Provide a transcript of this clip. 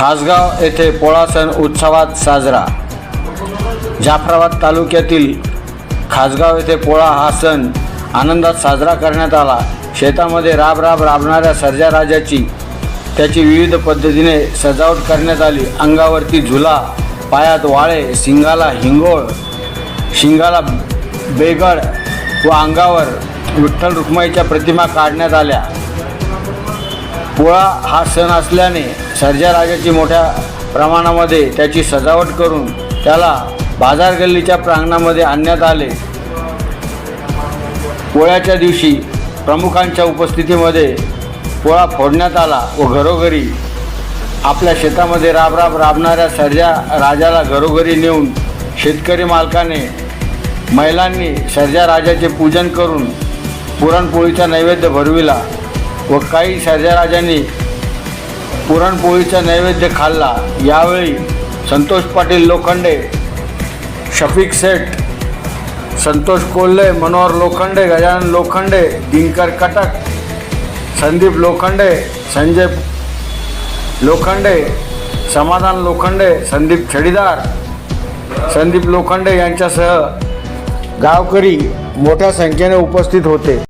खासगाव येथे पोळा सण उत्सवात साजरा. जाफराबाद तालुक्यातील खासगाव येथे पोळा हा सण आनंदात साजरा करण्यात आला. शेतामध्ये राब राब राबणाऱ्या सर्जा राजाची त्याची विविध पद्धतीने सजावट करण्यात आली. अंगावरती झुला पायात वाळे शिंगाला हिंगोळ शिंगाला बेगड व अंगावर विठ्ठल रुक्माईच्या प्रतिमा काढण्यात आल्या. पोळा हा सण असल्याने सर्जा राजाची मोठ्या प्रमाणामध्ये त्याची सजावट करून त्याला बाजार गल्लीच्या प्रांगणामध्ये आणण्यात आले. पोळ्याच्या दिवशी प्रमुखांच्या उपस्थितीमध्ये पोळा फोडण्यात आला व घरोघरी आपल्या शेतामध्ये राबराब राबणाऱ्या सर्जा राजाला घरोघरी नेऊन शेतकरी मालकाने महिलांनी सर्जा राजाचे पूजन करून पुरणपोळीचा नैवेद्य भरविला. व काही शर्जाराजांनी पुरणपोळीचा नैवेद्य खाल्ला. यावेळी संतोष पाटील लोखंडे शफिक सेठ संतोष कोल्हे मनोहर लोखंडे गजानन लोखंडे दिनकर कटक संदीप लोखंडे संजय लोखंडे समाधान लोखंडे संदीप छडीदार संदीप लोखंडे यांच्यासह गावकरी मोठ्या संख्येने उपस्थित होते.